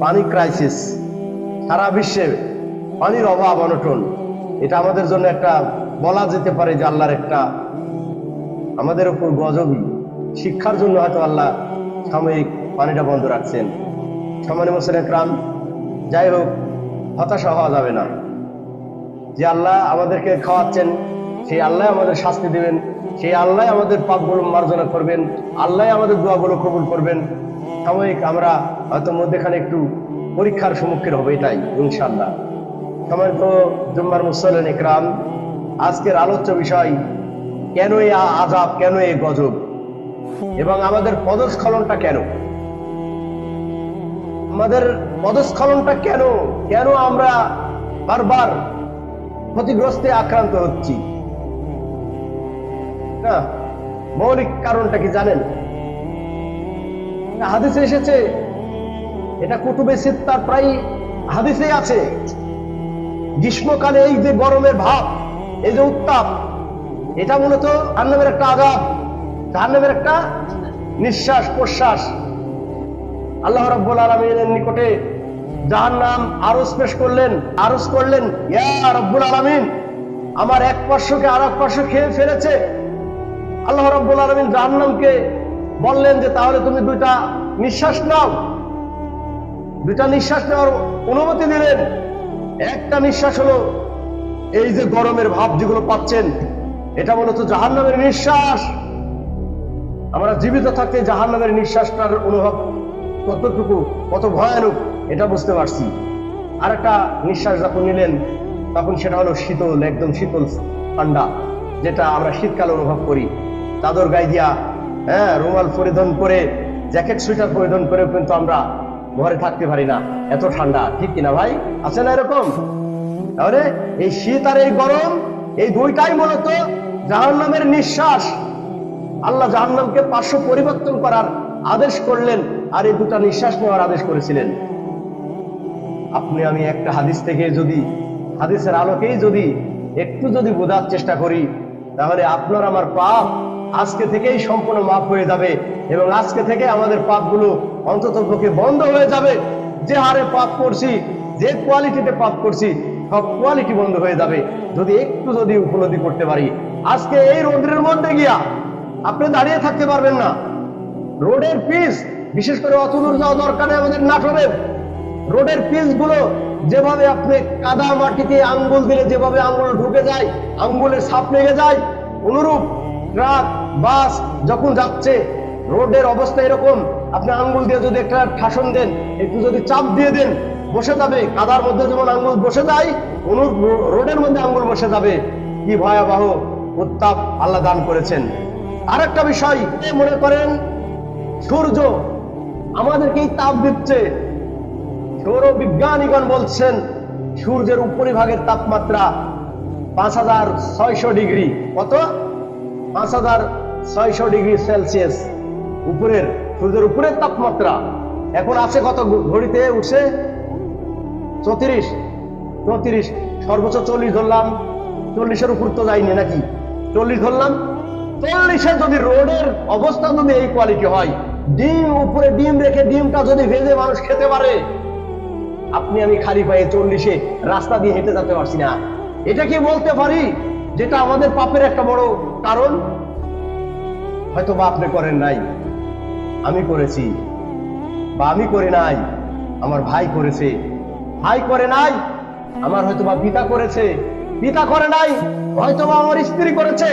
পানি ক্রাইসিস সারা বিশ্বে পানির অভাব অনটন। এটা আমাদের জন্য একটা বলা যেতে পারে যে আল্লাহর একটা আমাদের উপর গজবই। শিক্ষার জন্য হয়তো আল্লাহ সাময়িক পানিটা বন্ধ রাখছেন। সমানে মোসেন একরাম যাই হোক, হতাশা হওয়া যাবে না। যে আল্লাহ আমাদেরকে খাওয়াচ্ছেন, সেই আল্লাহ আমাদের শাস্তি দেবেন, সেই আল্লাহ আমাদের পাপগুলো মার্জনা করবেন, আল্লাহ আমাদের দোয়াগুলো কবুল করবেন। সাময়িক আমরা হয়তো মধ্যেখানে একটু পরীক্ষার সম্মুখীন হবে এটাই ইনশাল্লাহ সময় তো জুম্মার মুসলেন ইকরাম আজকের আলোচ্য বিষয়, কেন আ- আজাব কেন এই গজব? এবং আমাদের পদস্খলনটা কেন? আমাদের পদস্খলনটা কেন? কেন আমরা বারবার ক্ষতিগ্রস্তে আক্রান্ত হচ্ছি? না, মৌলিক কারণটা কি জানেন? হাদিসে এসেছে, এটা কুতুবে সিত্তার প্রায় হাদিসে আছে। গ্রীষ্মকালে এই যে গরমের ভাব, এই যে উত্তাপ, এটা মূলত জাহান্নামের একটা আঘাত জাহান্নামের একটা নিঃশ্বাস প্রশ্বাস। আল্লাহ রাব্বুল আলামিনের নিকটে জাহান্নাম আরজ পেশ করলেন, আরজ করলেন, ইয়া রব্বুল আলামিন, আমার এক পার্শ্বকে আর এক পার্শ্ব খেয়ে ফেলেছে। আল্লাহ রাব্বুল আলামিন জাহান্নামকে বললেন যে তাহলে তুমি দুইটা নিঃশ্বাস নাও। দুইটা নিঃশ্বাস নেওয়ার অনুমতি দিলেন। একটা নিঃশ্বাস হলো এই যে গরমের ভাব যেগুলো পাচ্ছেন, এটা মূলত জাহান্নামের নিঃশ্বাস। আমরা জীবিত থাকতে জাহান্নামের নিঃশ্বাসটার অনুভব কতটুকু, কত ভয়ানক, এটা বুঝতে পারছি। আর একটা নিঃশ্বাস যখন নিলেন, তখন সেটা হলো শীতল, একদম শীতল ঠান্ডা, যেটা আমরা শীতকালে অনুভব করি। চাদর গায়ে দিয়া হ্যাঁ রুমাল পরিধান করে, জ্যাকেট সুইটার পরিধান করে কিন্তু আমরা ঘরে থাকতে পারি না। এত ঠান্ডা, ঠিক কিনা ভাই? আছে না এরকম? তাহলে এই শীত আর এই গরম, এই দুইটাই মূলত জাহান্নামের নিঃশ্বাস। আল্লাহ জাহান্নামকে পার্শ্ব পরিবর্তন করার আদেশ করলেন আর এই দুটা নিঃশ্বাস নেওয়ার আদেশ করেছিলেন। আপনি, আমি একটা হাদিস থেকে যদি, হাদিসের আলোকেই যদি একটু যদি বোঝার চেষ্টা করি, তাহলে আপনার আমার পাপ আজকে থেকেই সম্পূর্ণ মাফ হয়ে যাবে এবং আজকে থেকে আমাদের পাপগুলো অন্তত পক্ষে বন্ধ হয়ে যাবে। যে হারে পাপ করছি, যে কোয়ালিটিতে পাপ করছি, সব কোয়ালিটি বন্ধ হয়ে যাবে। যদি একটু যদি উপলব্ধি করতে পারি। আজকে এই রোদ্রের মধ্যে গিয়া আপনি দাঁড়িয়ে থাকতে পারবেন না। রোডের পিস বিশেষ করে অত দূর যাওয়া দরকার আমাদের নাটোরের। রোডের পিসগুলো যেভাবে আপনি কাদা মাটিতে আঙ্গুল দিলে যেভাবে আঙ্গুল ঢুকে যায়, আঙ্গুলের সাপ লেগে যায়, অনুরূপ ট্রাক বাস যখন যাচ্ছে, রোডের অবস্থা এরকম, আপনি আঙ্গুল দিয়ে যদি একটা ঠাসন দেন, একটু যদি চাপ দিয়ে দেন, বসে যাবে। কাদার মধ্যে যেমন আঙ্গুল বসে যায় রো- রোডের মধ্যে আঙ্গুল বসে যাবে। কি ভয়াবহ উত্তাপ আল্লাহ দান করেছেন। আরেকটা বিষয়, এ মনে করেন, সূর্য আমাদেরকেই তাপ দিচ্ছে। সৌর বিজ্ঞানীগণ বলছেন, সূর্যের উপরিভাগের তাপমাত্রা পাঁচ হাজার ছয়শো ডিগ্রি। কত? পাঁচ হাজার ছয়শো ডিগ্রি সেলসিয়াস উপরের, সূর্যের উপরের তাপমাত্রা। এখন আছে কত ঘড়িতে? উঠছে চৌত্রিশ। চৌত্রিশ, সর্বোচ্চ চল্লিশ ধরলাম। চল্লিশের উপর তো যায়নি নাকি? চল্লিশ ধরলাম। চল্লিশে যদি রোডের অবস্থা যদি এই কোয়ালিটি হয়, ডিম উপরে ডিম রেখে ডিমটা যদি ভেজে মানুষ খেতে পারে, আপনি আমি খালি পায়ে চল্লিশে রাস্তা দিয়ে হেঁটে যেতে পারছি না। এটা কি বলতে পারি? যেটা আমাদের পাপের একটা বড় কারণ? হয়তো বা আপনি করেন নাই। আমি করেছি বা আমি করি নাই, আমার ভাই করেছে। ভাই করে নাই, আমার হয়তো বা পিতা করেছে। পিতা করে নাই, হয়তো বা আমার স্ত্রী করেছে।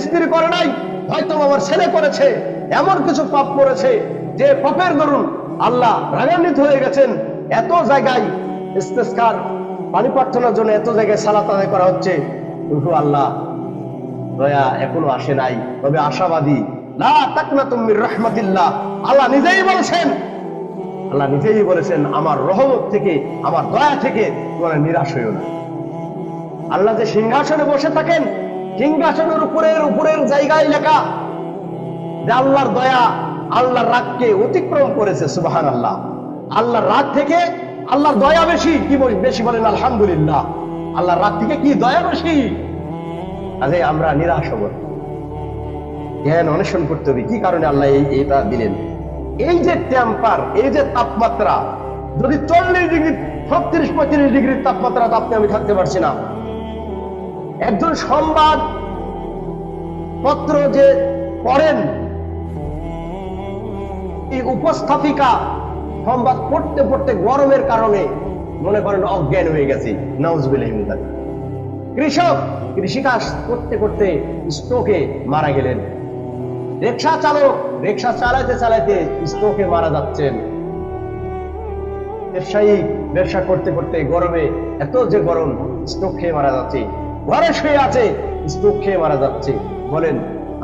স্ত্রী করে নাই, হয়তো আমার ছেলে করেছে। এমন কিছু পাপ করেছে যে পাপের দরুন আল্লাহ রাগান্বিত হয়ে গেছেন। এত জায়গায় ইস্তেস্কার, পানি প্রার্থনার জন্য এত জায়গায় সালাত আদায় করা হচ্ছে। কিন্তু আল্লাহ দয়া, এখনও আসে নাই। তবে আশাবাদী না তাকনা তুমি রহমতিল্লাহ। আল্লাহ নিজেই বলছেন, আল্লাহ নিজেই বলেছেন, আমার রহমত থেকে, আমার দয়া থেকে তোমরা নিরাশ হইও না। আল্লাহ যে সিংহাসনে বসে থাকেন, সিংহাসনের উপরের উপরের জায়গায় লেখা, যে আল্লাহর দয়া, আল্লাহর রাগকে অতিক্রম করেছে সুবাহান আল্লাহ আল্লাহর রাগ থেকে আল্লাহর দয়া বেশি, কি বেশি বলেন, আলহামদুলিল্লাহ। আল্লাহর রাগ থেকে কি দয়া বেশি? আরে আমরা নিরাশ হব। জ্ঞান অন্বেষণ করতে হবে। কি কারণে আল্লাহ এটা দিলেন? এই যে টেম্পার এই যে তাপমাত্রা, যদি চল্লিশ ডিগ্রি, ছত্রিশ, পঁয়ত্রিশ ডিগ্রির তাপমাত্রা তাপতে আমি থাকতে পারছি না। একজন সংবাদ পত্র যে পড়েন, এই উপস্থাপিকা সংবাদ পড়তে পড়তে গরমের কারণে মনে করেন অজ্ঞান হয়ে গেছে। নাউজবিল্লাহ কৃষক কৃষিকাজ করতে করতে স্ট্রোকে মারা গেলেন। রিক্সা চালক রিক্সা চালাইতে চালাইতে স্ট্রোকে মারা যাচ্ছেন। ব্যবসায়ী ব্যবসা করতে করতে গরমে এত যে গরম, স্ট্রোক খেয়ে মারা যাচ্ছে। ঘরে শুয়ে আছে, স্ট্রোক খেয়ে মারা যাচ্ছে। বলেন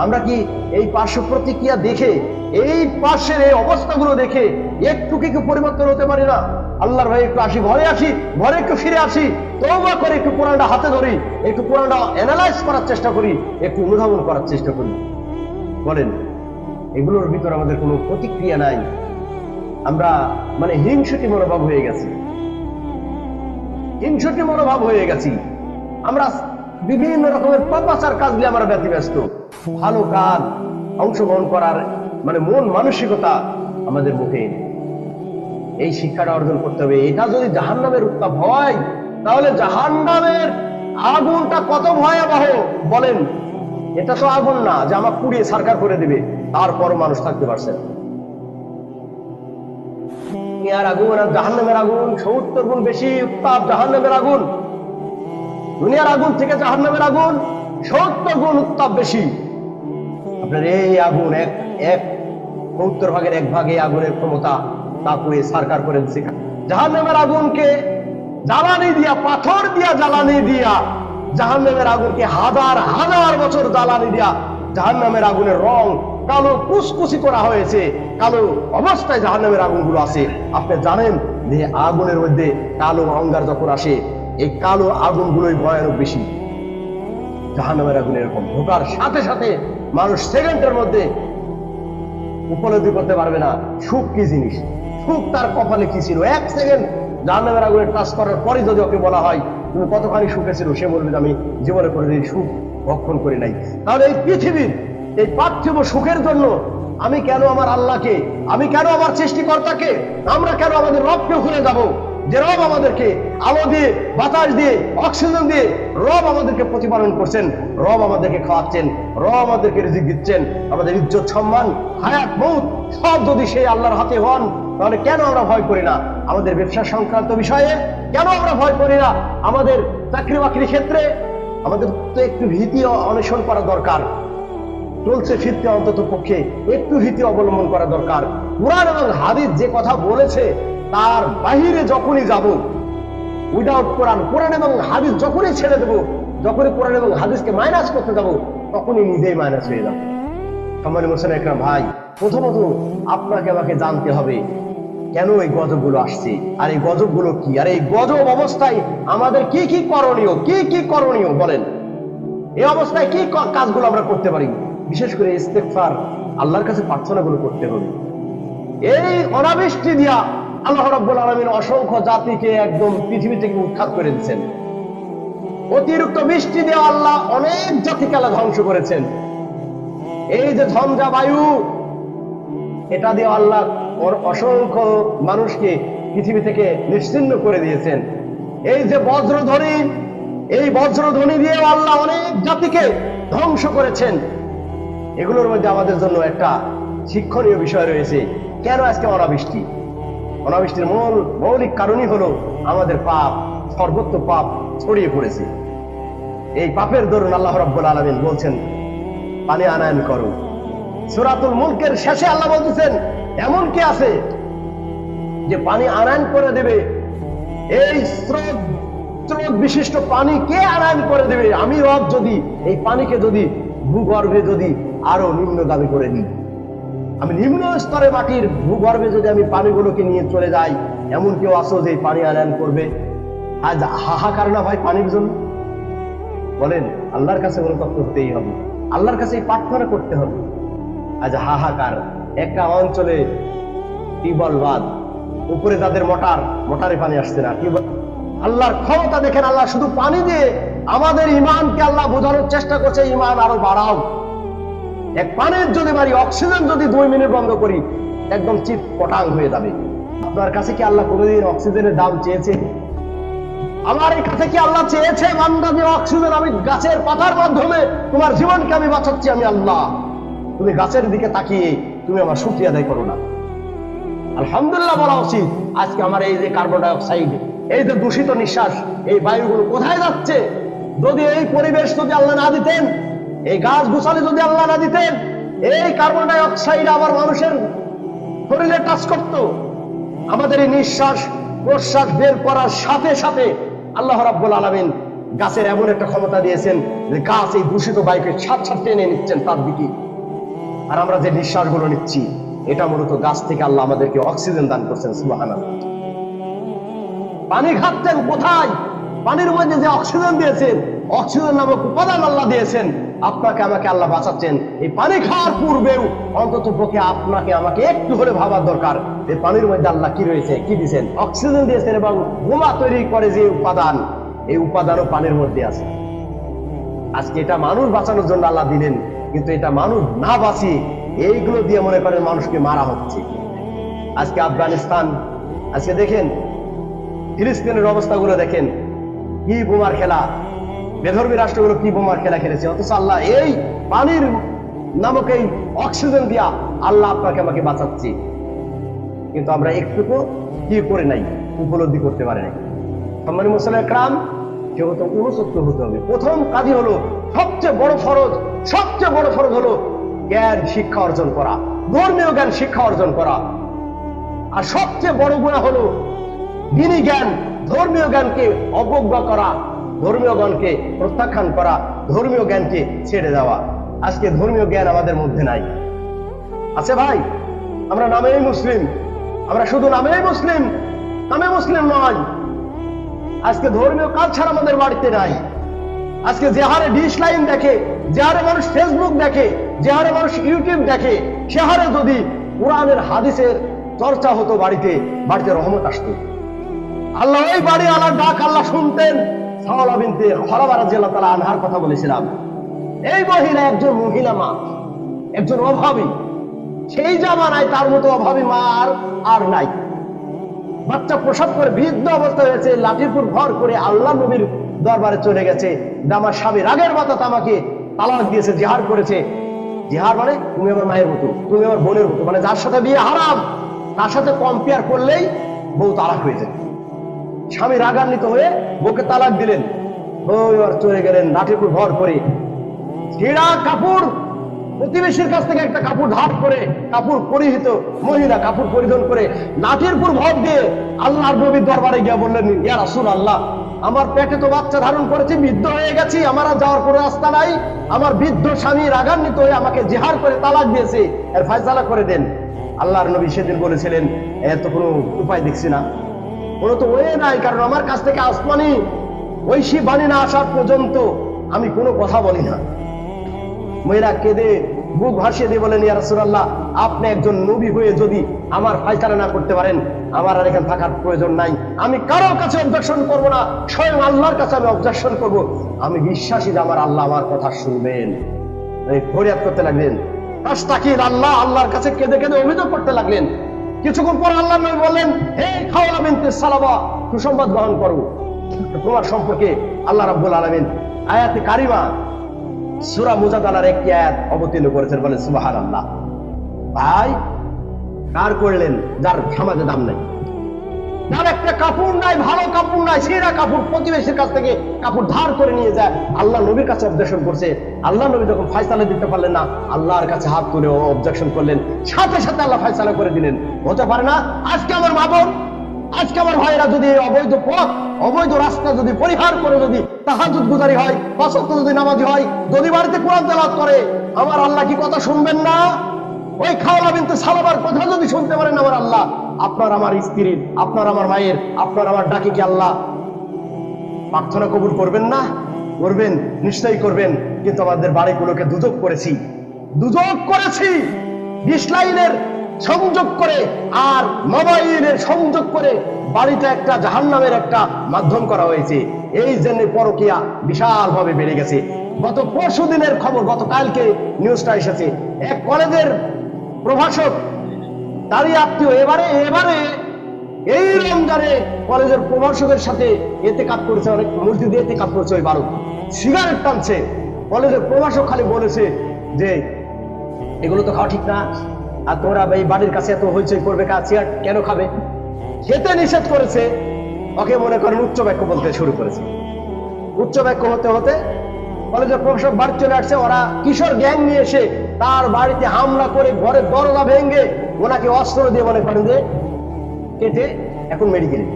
আমরা কি এই পার্শ্ব প্রতিক্রিয়া দেখে, এই পার্শ্বের এই অবস্থাগুলো দেখে একটু কি পরিবর্তন হতে পারি না? আল্লাহর ভাই, একটু আসি, ঘরে আসি, ঘরে একটু ফিরে আসি তৌবা করে একটু কোরআনটা হাতে ধরি, একটু কোরআনটা অ্যানালাইজ করার চেষ্টা করি, একটু অনুধাবন করার চেষ্টা করি। বলেন, এগুলোর ভিতর আমাদের কোনো প্রতিক্রিয়া নাই। আমরা মানে হিংসুটি মনোভাব হয়ে গেছি। হিংসুটি মনোভাব হয়ে গেছি। আমরা বিভিন্ন রকমের পাপাচার কাজ নিয়ে আমরা ব্যতিব্যস্ত। ভালো কাজ অংশগ্রহণ করার মানে মন মানসিকতা আমাদের মুখে। এই শিক্ষাটা অর্জন করতে হবে। এটা যদি জাহান্নামের উত্তাপ হয়, তাহলে জাহান্নামের আগুনটা কত ভয়াবহ বলেন? এটা তো আগুন না, যে আমার পুড়িয়ে সারকার করে দিবে, তারপর মানুষ থাকতে পারছে দুনিয়ার আগুন আর জাহান্নামের আগুন, সত্তর গুণ বেশি উত্তাপ জাহান্নামের আগুন। দুনিয়ার আগুন থেকে জাহান্নামের আগুন সত্তর গুণ উত্তাপ বেশি। আপনার এই আগুন এক এক সত্তর ভাগের এক ভাগে আগুনের ক্ষমতা তা পুড়ে সারকার করে দিচ্ছে জাহান্নামের আগুনকে জ্বালানি দিয়া, পাথর দিয়া জ্বালানি দিয়া, জাহান্নামের আগুনকে হাজার হাজার বছর জ্বালানি দিয়া জাহান্নামের আগুনের রং কালো কুসকুসি করা হয়েছে। কালো অবস্থায় জাহান্নামের আগুনগুলো আছে। আপনি জানেন যে আগুনের মধ্যে কালো অঙ্গার যখন আসে, এই কালো আগুনগুলোই ভয়ানক বেশি। জাহান্নামের আগুন এরকম ঢোকার সাথে সাথে মানুষ সেকেন্ডের মধ্যে উপলব্ধি করতে পারবে না সুখ কি জিনিস? সুখ তার কপালে কি ছিল? এক সেকেন্ড জাহান্নামের আগুনে টাচ করার পরে যদি ওকে বলা হয়, তুমি কতখানি সুখে ছিল? সে বলবে আমি জীবনে করে এই সুখ ভক্ষণ করি নাই। তাহলে এই পৃথিবীর এই পার্থিব সুখের জন্য আমি কেন আমার আল্লাহকে, আমি কেন আমার সৃষ্টিকর্তাকে, আমরা কেন আমাদের রবকে ভুলে যাব? যে রব আমাদেরকে আলো দিয়ে, বাতাস দিয়ে, অক্সিজেন দিয়ে রব আমাদেরকে প্রতিপালন করছেন, রব আমাদেরকে খাওয়াচ্ছেন, রব আমাদেরকে রিজিক দিচ্ছেন। আমাদের ইজ্জত, সম্মান, হায়াত, মৌত সব যদি সেই আল্লাহর হাতে হন, তাহলে কেন আমরা ভয় করি না? আমাদের ব্যবসা সংক্রান্ত বিষয়ে কেন আমরা ভয় করি না? আমাদের চাকরি বাকরির ক্ষেত্রে আমাদের তো একটু ভীতি অন্বেষণ করা দরকার। চলছে ফিরতে অন্তত পক্ষে একটু ভীতি অবলম্বন করা দরকার। কোরআন এবং হাদিস যে কথা বলেছে তার বাহিরে যখনই যাব উইদাউট কোরআন কোরআন এবং হাদিস যখনই ছেড়ে দেবো, যখনই কোরআন এবং হাদিসকে মাইনাস করতে যাব, তখনই নিজেই মাইনাস হয়ে যাব। সম্মানী মোসেন একরাম, ভাই, প্রথমত আপনাকে আমাকে জানতে হবে, কেন এই গজবগুলো আসছে? আর এই গজবগুলো কি? আর এই গজব অবস্থায় আমাদের কি কি করণীয়? কি কি করণীয়? বলেন। এই অবস্থায় কি কাজগুলো আমরা করতে পারি? বিশেষ করে ইস্তেকফার আল্লাহর কাছে প্রার্থনাগুলো করতে হবে। এই অনাবৃষ্টি দিয়া আল্লাহ রাব্বুল আলামিন অসংখ্য জাতিকে একদম পৃথিবী থেকে উৎখাত করে দিচ্ছেন অতিরিক্ত বৃষ্টি দিয়ে আল্লাহ অনেক জাতিকে আল্লাহ ধ্বংস করেছেন। এই যে ঝঞ্ঝা বায়ু এটা দিয়ে আল্লাহ অসংখ্য মানুষকে পৃথিবী থেকে নিশ্চিন্ন করে দিয়েছেন। এই যে বজ্রধ্বনি, এই বজ্রধ্বনি দিয়ে আল্লাহ অনেক জাতিকে ধ্বংস করেছেন। এগুলোর মধ্যে আমাদের জন্য একটা শিক্ষণীয় বিষয় রয়েছে, কেন আজকে অনাবৃষ্টি? অনাবৃষ্টির মূল মৌলিক কারণই হলো আমাদের পাপ সর্বত্র পাপ ছড়িয়ে পড়েছে। এই পাপের দরুন আল্লাহ রাব্বুল আলামিন বলছেন পানি আনায়ন করো। সুরাতুল মুলকের শেষে আল্লাহ বলতেছেন, এমন কি আছে যে পানি আনায়ন করে দেবে? এই স্রোত স্রোত বিশিষ্ট পানি কে আনায়ন করে দেবে? আমি রব যদি, এই পানিকে যদি, ভূগর্ভে যদি আরও নিম্ন দাবি করে দিই। আমি নিম্ন স্তরে মাটির ভূগর্ভে যদি আমি পানিগুলোকে নিয়ে চলে যাই, এমন কেউ আসো যে পানি আনায়ন করবে। আজ হাহাকার না ভাই পানির জন্য? বলেন, আল্লাহর কাছে অনুভব করতেই হবে। আল্লাহর কাছে প্রার্থনা করতে হবে। আজ হাহাকার একটা অঞ্চলে টিউবওয়েল বাদ উপরে তাদের মোটার, মোটারে পানি আসছে না। টিউবওয়েল আল্লাহর ক্ষমতা দেখেন, আল্লাহ শুধু পানি দিয়ে আমাদের ইমানকে আল্লাহ বোঝানোর চেষ্টা করছে, ইমান আরও বাড়াও। এক পানের যদি মারি, অক্সিজেন যদি দুই মিনিট বন্ধ করি, একদম চিপ পটাং হয়ে যাবে। আপনার কাছে কি আল্লাহ কোনোদিন অক্সিজেনের দাম চেয়েছে? আমার কাছে কি আল্লাহ চেয়েছে? যে অক্সিজেন আমি গাছের পাতার মাধ্যমে তোমার জীবনকে আমি বাঁচাচ্ছি, আমি আল্লাহ। তুমি গাছের দিকে তাকিয়ে তুমি আমার শুক্রিয়া আদায় করো না। আলহামদুলিল্লাহ বলা উচিত, আজকে আমার এই যে কার্বন ডাইঅক্সাইড এই যে দূষিত নিঃশ্বাস, এই বায়ুগুলো কোথায় যাচ্ছে? যদি এই পরিবেশ যদি আল্লাহ না দিতেন এই গাছ গুছালি যদি আল্লাহ না দিতেন, এই কার্বন ডাইঅক্সাইড আবার মানুষের শরীরে টাচ করতো। আমাদের এই নিঃশ্বাস, প্রশ্বাস বের করার সাথে সাথে আল্লাহ রাব্বুল আলামিন গাছের এমন একটা ক্ষমতা দিয়েছেন যে গাছ এই দূষিত বায়ুকে ছাপ ছাপ টেনে নিচ্ছেন তার দিকে। আর আমরা যে নিঃশ্বাসগুলো নিচ্ছি, এটা মূলত গাছ থেকে আল্লাহ আমাদেরকে অক্সিজেন দান করছেন, সুবহানাল্লাহ। পানি খাচ্ছেন কোথায়? পানির মধ্যে যে অক্সিজেন দিয়েছেন, অক্সিজেন নামক উপাদান আল্লাহ দিয়েছেন। আপনাকে আমাকে আল্লাহ বাঁচাচ্ছেন। এই পানি খাওয়ার পূর্বেও অন্তত পক্ষে আপনাকে আমাকে একটু হলে ভাবার দরকার। এই পানির মধ্যে আল্লাহ কি রয়েছে, কি দিয়েছেন? অক্সিজেন দিয়েছেন এবং বোমা তৈরি করে যে উপাদান, এই উপাদানও পানির মধ্যে আছে। আজকে এটা মানুষ বাঁচানোর জন্য আল্লাহ দিলেন, কিন্তু এটা মানুষ না বাঁচিয়ে এইগুলো দিয়ে মনে করেন মানুষকে মারা হচ্ছে। আজকে আফগানিস্তান, আজকে দেখেন, ফিলিস্তিনের অবস্থাগুলো দেখেন, কি বোমার খেলা। বেধর্মী রাষ্ট্রগুলো কি বোমার খেলা খেলেছে? অথচ আল্লাহ এই পানির নামক এই অক্সিজেন দিয়া আল্লাহ আপনাকে আমাকে বাঁচাচ্ছি। কিন্তু আমরা একটুকু কি করে নাই? উপলব্ধি করতে পারি নাই। সম্মানী মুসলিম ক্রাম যেহেতু অনুসত্য হতে হবে। প্রথম কাজই হলো, সবচেয়ে বড় ফরজ, সবচেয়ে বড় ফরজ হলো জ্ঞান, শিক্ষা অর্জন করা। ধর্মীয় জ্ঞান, শিক্ষা অর্জন করা। আর সবচেয়ে বড় গুণা হলো, দিনী জ্ঞান, ধর্মীয় জ্ঞানকে অবজ্ঞা করা। ধর্মীয় জ্ঞানকে প্রত্যাখ্যান করা, ধর্মীয় জ্ঞানকে ছেড়ে দেওয়া। আজকে ধর্মীয় জ্ঞান আমাদের মধ্যে নাই। আছে ভাই? আমরা নামেই মুসলিম। আমরা শুধু নামেই মুসলিম, নামে মুসলিম নয়। আজকে ধর্মীয় কাজ ছাড়া আমাদের বাড়িতে নাই। আজকে যে হারে ডিশ লাইন দেখে, যে হারে মানুষ ফেসবুক দেখে, যে হারে মানুষ ইউটিউব দেখে, সে হারে যদি কোরআনের, হাদিসের চর্চা হতো বাড়িতে বাড়িতে রহমত আসতো। আল্লাহ ওই বাড়ি আল্লাহ ডাক আল্লাহ শুনতেন। সাওলা বিনতে খরাবারা জেলা আনহার কথা বলেছিলাম। এই মহিলা একজন মহিলা মা, একজন অভাবী। সেই জামানায় তার মতো অভাবী মা আর আর নাই। বাচ্চা প্রসব করে বৃদ্ধ অবস্থা হয়েছে, লাঠিপুর ভর করে আল্লাহ নবীর দরবারে চলে গেছে। আমার স্বামী রাগের মাথা তামাকে তালাক দিয়েছে, জিহার করেছে। জিহার মানে তুমি আমার মায়ের মতো, তুমি আমার বোনের মতো। মানে যার সাথে বিয়ে হারাম, তার সাথে কম্পেয়ার করলেই বউ তালাক হয়ে যায়। স্বামী রাগান্বিত হয়ে বউকে তালাক দিলেন। ওই চলে গেলেন লাঠিপুর ভর করে ছেঁড়া কাপড় প্রতিবেশীর কাছ থেকে একটা কাপড় ধার করে কাপড় পরিহিত মহিলা কাপড় পরিধান করে লাঠির উপর ভর দিয়ে আল্লাহর নবীর দরবারে গিয়ে বললেন, ইয়া রাসূল আল্লাহ আমার পেটে তো বাচ্চা ধারণ করেছি, বৃদ্ধ হয়ে গেছি, আমার আর যাওয়ার কোনো রাস্তা নাই। আমার বৃদ্ধ স্বামী রাগান্বিত হয়ে আমাকে জেহার করে তালাক দিয়েছে, এর ফায়সালা করে দেন। আল্লাহর নবী সেদিন বলেছিলেন এত কোনো উপায় দেখছি না। কোনো তো ওয়ে নাই, কারণ আমার কাছ থেকে আসমানি, ঐশী বাণী না আসা পর্যন্ত আমি কোনো কথা বলি না। মেয়েরা কেঁদে, বুক ভাসিয়ে দিয়ে বলেন, ইয়া রাসূলুল্লাহ, আপনি একজন নবী হয়ে যদি আমার ফাইসালা না করতে পারেন, আমার আর এখানে থাকার প্রয়োজন নাই। আমি কারও কাছে অবজেকশন করব না, স্বয়ং আল্লাহর কাছে আমি অবজেকশন করব। আমি বিশ্বাসী যে আমার আল্লাহ আমার কথা শুনবেন। ফরিয়াদ করতে লাগলেন। আল্লাহ, আল্লাহর কাছে কেঁদে কেঁদে অভিযোগ করতে লাগলেন। কিছুক্ষণ পর আল্লাহ নবী বললেন, হে খাওয়া বিনতে সালাবা, সুসংবাদ গ্রহণ করো। তোমার সম্পর্কে আল্লাহ রাব্বুল আলামিন আয়াতে কারিমা, সুরা মুজাদালার একটি আয়াত অবতীর্ণ করেছেন বলেন, সুবহানাল্লাহ। ভাই, কার করলেন? যার সমাজে দাম নাই। যার একটা কাপড় নাই, ভালো কাপড় নাই, সেরা কাপড় প্রতিবেশীর কাছ থেকে কাপড় ধার করে নিয়ে যায়। আল্লাহ নবীর কাছে অবজেকশন করছে। আল্লাহ নবী যখন ফাইসালা দিতে পারলেন না, আল্লাহর কাছে হাত তুলে অবজেকশন করলেন। সাথে সাথে আল্লাহ ফাইসালা করে দিলেন। হতে পারে না, আজকে আমার মা আজকে আমার ভাইরা যদি অবৈধ পথ, অবৈধ রাস্তা যদি পরিহার করে যদি তাহাজুদ গুজারি হয় অসত্য যদি নামাজি হয়, যদি বাড়িতে কোরআন তেলাওয়াত করে, আমার আল্লাহ কি কথা শুনবেন না? ওই খাওয়ালা বিনতে সালাবার কথা যদি শুনতে পারেন আমার আল্লাহ, আপনার আমার স্ত্রীর, আপনার আমার মায়ের, আপনার আমার ডাকে কি আল্লাহ প্রার্থনা কবুল করবেন না? করবেন, নিশ্চয়ই করবেন, কিন্তু আমাদের বাড়িগুলোকে দুদক করেছি। দুদক করেছি! ডিসলাইনের সংযোগ করে আর মোবাইলের সংযোগ করে বাড়িটা একটা জাহান্নামের একটা মাধ্যম করা হয়েছে। এই জন্য পরকিয়া বিশাল ভাবে বেড়ে গেছে। গত পরশু দিনের খবর, গতকালকে নিউজটা এসেছে। এক কলেজের প্রভাষক, তারই আত্মীয়, এবারে এবারে এই রমজানে কলেজের প্রভাষকের সাথে এতে কাজ করেছে অনেক, মসজিদে এতে কাজ করেছে ওই বারো সিগারেট টানছে। কলেজের প্রভাষক খালি বলেছে যে, এগুলো তো খাওয়া ঠিক না। আর তোমরা এই বাড়ির কাছে এত হইচই করবে কাজ চেয়ার কেন খাবে? খেতে নিষেধ করেছে। ওকে মনে করেন উচ্চ বাক্য বলতে শুরু করেছে। উচ্চ বাক্য হতে হতে কলেজের প্রফেসর বাড়ি চলে আসছে। ওরা কিশোর গ্যাং নিয়ে এসে তার বাড়িতে হামলা করে ঘরের দরজা ভেঙে ওনাকে অস্ত্র দিয়ে মনে করেন যে, কেটে এখন মেডিকেলে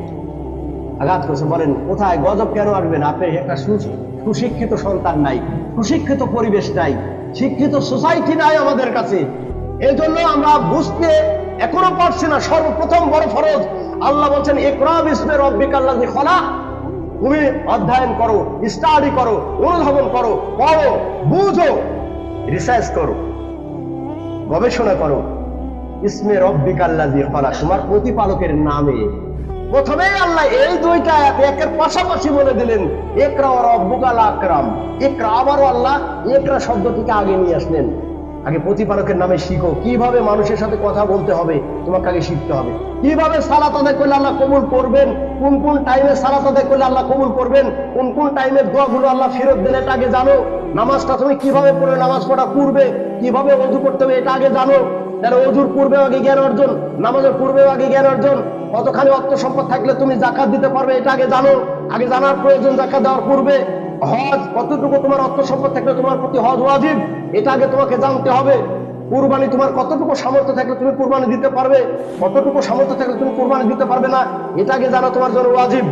আঘাত করছে। বলেন, কোথায়? গজব কেন আসবেন আপনি একটা সুশিক্ষিত সন্তান নাই, সুশিক্ষিত পরিবেশ নাই, শিক্ষিত সোসাইটি নাই আমাদের কাছে। এই জন্য আমরা বুঝতে এখনও পারছি না। সর্বপ্রথম বড় ফরজ, আল্লাহ বলছেন একরা বিস্মের রব্বিক আল্লাহ খলা তুমি অধ্যয়ন করো স্টাডি করো, অনুধাবন করো, পড়ো, বুঝো রিসার্চ করো। গবেষণা করো। ইসমে রব্বিক আল্লাহ দিয়ে ফলা তোমার প্রতিপালকের নামে। প্রথমে আল্লাহ এই দুইটা একের পাশাপাশি বলে দিলেন একরা ও রব্বুকাল আকরাম। একরা আবারও আল্লাহ একরা শব্দটিকে আগে নিয়ে আসলেন। আগে প্রতিপালকের নামে শিখো, কীভাবে মানুষের সাথে কথা বলতে হবে, তোমাকে আগে শিখতে হবে। কীভাবে সালাত আদায় করলে আল্লাহ কবুল করবেন, কোন কোন টাইমে সালাত আদায় করলে আল্লাহ কবুল করবেন, কোন কোন টাইমের দোয়াগুলো আল্লাহ ফেরত দিলে আগে জানো। নামাজটা তুমি কীভাবে পড়ে, নামাজ পড়া পূর্বে কীভাবে অজু করতে হবে এটা আগে জানো। তাহলে অজুর পূর্বে আগে জ্ঞান অর্জন, নামাজের পূর্বে আগে জ্ঞান অর্জন। কতখানি অর্থ সম্পদ থাকলে তুমি জাকাত দিতে পারবে এটা আগে জানো। আগে জানার প্রয়োজন জাকাত দেওয়ার পূর্বে। হজ, কতটুকু তোমার অর্থ সম্পদ থাকলে তোমার প্রতি হজ ওয়াজিব, এটা আগে তোমাকে জানতে হবে। কুরবানি তোমার কতটুকু সামর্থ্য থাকলে তুমি কুরবানি দিতে পারবে, কতটুকু সামর্থ্য থাকলে তুমি কুরবানি দিতে পারবে না, এটা আগে জানা তোমার জন্য ওয়াজিব।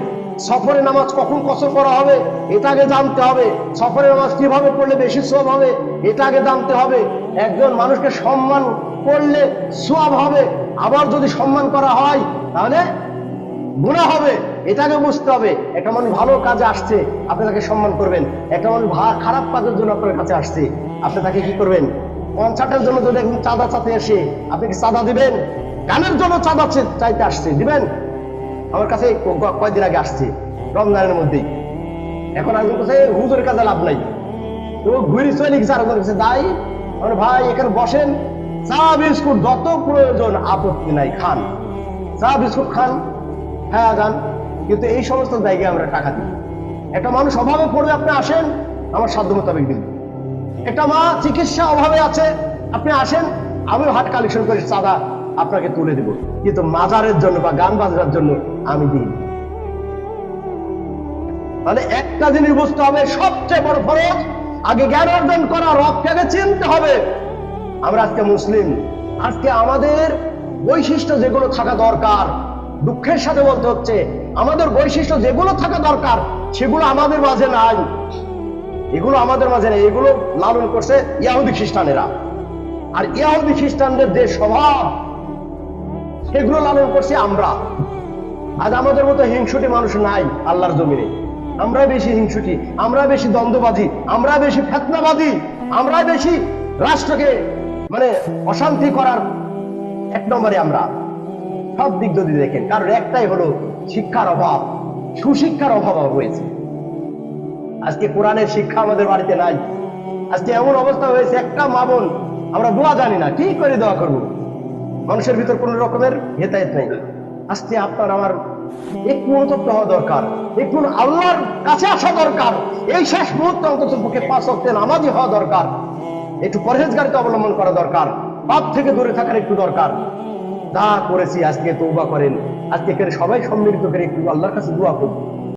সফরে নামাজ কখন কসর করা হবে, এটা আগে জানতে হবে। সফরে নামাজ কীভাবে পড়লে বেশি সব হবে, এটা আগে জানতে হবে। একজন মানুষকে সম্মান করলে সব হবে, আবার যদি সম্মান করা হয়, তাহলে গুণা হবে এটাকে বুঝতে হবে। একটা মানুষ ভালো কাজে আসছে, আপনি তাকে সম্মান করবেন। একটা মানুষ খারাপ কাজের জন্য আপনার কাছে আসছে, আপনি তাকে কি করবেন? কনসার্টের জন্য যদি একজন চাঁদা চাতে আসে, আপনি কি চাঁদা দিবেন? গানের জন্য চাঁদা চাইতে আসছে, দিবেন? আমার কাছে ক- ক- কয়দিন আগে আসছে, রমজানের মধ্যেই। এখন একজন কাছে হুজুরের কাজে লাভ নাই। তো ঘুরি চলে গেছে আরেকজন কাছে দাই আমার ভাই এখানে বসেন। চা, বিস্কুট যত প্রয়োজন আপত্তি নাই, খান। চা, বিস্কুট খান। হ্যাঁ যান। কিন্তু এই সমস্ত জায়গায় আমরা টাকা দিই। একটা মানুষ অভাবে পড়বে আপনি আসেন, আমার সাধ্য মোতাবেক দিন। একটা মা চিকিৎসা অভাবে আছে, আপনি আসেন আমি হাট কালেকশন করে চাঁদা আপনাকে তুলে দেব। কিন্তু মাজারের জন্য বা গান বাজনার জন্য আমি দিই না। তাহলে একটা জিনিস বুঝতে হবে, সবচেয়ে বড় ফরজ, আগে জ্ঞান অর্জন করা, রবকে চিনতে হবে। আমরা আজকে মুসলিম। আজকে আমাদের বৈশিষ্ট্য যেগুলো থাকা দরকার, দুঃখের সাথে বলতে হচ্ছে, আমাদের বৈশিষ্ট্য যেগুলো থাকা দরকার, সেগুলো আমাদের মাঝে নাই। এগুলো আমাদের মাঝে নেই। এগুলো লালন করছে ইয়াহুদি খ্রিস্টানেরা। আর ইয়াহুদি খ্রিস্টানদের যে স্বভাব সেগুলো লালন করছি আমরা। আজ আমাদের মতো হিংসুটি মানুষ নাই আল্লাহর জমিনে। আমরা বেশি হিংসুটি আমরা বেশি দ্বন্দ্ববাদী আমরা বেশি ফেতনাবাদী আমরা বেশি রাষ্ট্রকে মানে অশান্তি করার এক নম্বরে আমরা। সব দিক যদি দেখেন, কারণ একটাই হলো শিক্ষার অভাব, সুশিক্ষার অভাব রয়েছে আজকে কোরআনের শিক্ষা আমাদের বাড়িতে নাই। আজকে এমন অবস্থা হয়েছে, একটা মা বোন, আমরা দোয়া জানি না, কি করে দোয়া করব? মানুষের ভিতর কোন রকমের হেতায়েত নেই। আজকে আপনার আমার একটু অনুতপ্ত হওয়া দরকার একটু আল্লাহর কাছে আসা দরকার। এই শেষ মুহূর্তে অন্তত পক্ষে পাঁচ অক্টে নামাজি হওয়া দরকার। একটু পরহেজগারিতা অবলম্বন করা দরকার পাপ থেকে দূরে থাকার একটু দরকার। যা করেছি আজকে তৌবা করেন, আজকে সবাই সম্মিলিত করে একটু আল্লাহর কাছে দোয়া করুন।